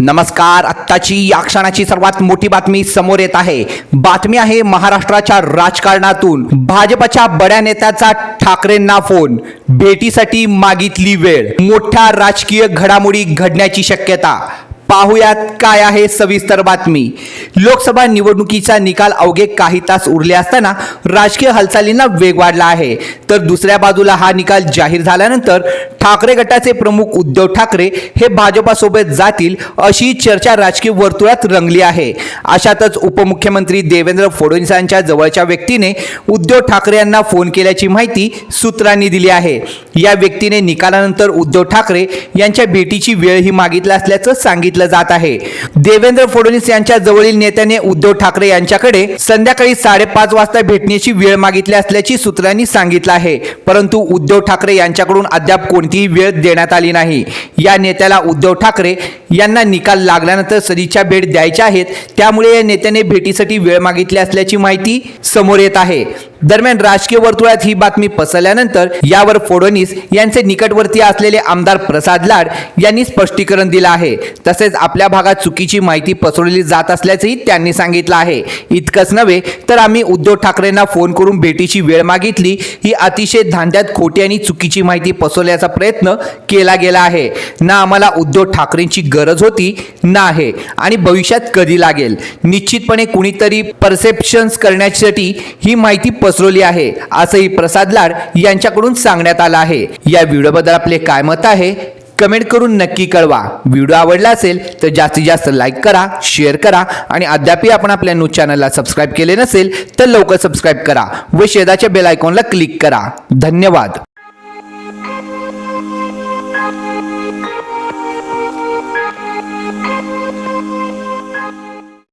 नमस्कार. आत्ताची या क्षणाची सर्वात मोठी बातमी समोर येत आहे. बातमी आहे महाराष्ट्राच्या राजकारणातून. भाजपच्या बड्या नेत्याचा ठाकरेंना फोन. भेटीसाठी मागितली वेळ. मोठ्या राजकीय घडामोडी घडण्याची शक्यता. पाहुयात काय आहे सविस्तर बातमी. लोकसभा निवडणुकीचा निकाल अवघे काही तास उरले असताना राजकीय हालचालींना वेग वाढला आहे. तर दुसऱ्या बाजूला हा निकाल जाहीर झाल्यानंतर ठाकरे गटाचे प्रमुख उद्धव ठाकरे हे भाजपासोबत जातील अशी चर्चा राजकीय वर्तुळात रंगली आहे. अशातच उपमुख्यमंत्री देवेंद्र फडणवीसांच्या जवळच्या व्यक्तीने उद्धव ठाकरे यांना फोन केल्याची माहिती सूत्रांनी दिली आहे. या व्यक्तीने निकालानंतर उद्धव ठाकरे यांच्या भेटीची वेळही मागितला असल्याचं सांगितलं जात आहे. देवेंद्र फडणवीस यांच्या जवळील नेत्याने उद्धव ठाकरे यांच्याकडे संध्याकाळी साडेपाच वाजता भेटण्याची वेळ मागितली असल्याची सूत्रांनी सांगितलं आहे. परंतु उद्धव ठाकरे यांच्याकडून अद्याप कोणतीही वेळ देण्यात आली नाही. या नेत्याला उद्धव ठाकरे यांना निकाल लागल्यानंतर सदिच्छा भेट द्यायच्या आहेत. त्यामुळे या नेत्याने भेटीसाठी वेळ मागितली असल्याची माहिती समोर येत आहे. दरम्यान राजकीय वर्तुळात ही बातमी पसरल्यानंतर यावर फडणवीस यांचे निकटवर्ती असलेले आमदार प्रसाद लाड यांनी स्पष्टीकरण दिलं आहे. तसेच आपल्या भागात चुकीची माहिती पसरवली जात असल्याचंही त्यांनी सांगितलं आहे. इतकंच नव्हे तर आम्ही उद्धव ठाकरेंना फोन करून भेटीची वेळ मागितली. ही अतिशय धांद्यात खोटी आणि चुकीची माहिती पसरवण्याचा प्रयत्न केला गेला आहे. ना आम्हाला उद्धव ठाकरेंची गरज होती ना आहे. आणि भविष्यात कधी लागेल? निश्चितपणे कुणीतरी परसेप्शन्स करण्यासाठी ही माहिती पस पसरवली आहे. असंही प्रसाद लाड यांच्याकडून सांगण्यात आलं आहे. या व्हिडिओबद्दल आपले काय मत आहे कमेंट करून नक्की कळवा. व्हिडिओ आवडला असेल तर जास्तीत जास्त लाईक करा शेअर करा आणि अद्यापही आपण आपल्या न्यूज चॅनलला सबस्क्राईब केले नसेल तर लवकर सबस्क्राईब करा व शेजाच्या बेल आयकॉनला क्लिक करा. धन्यवाद.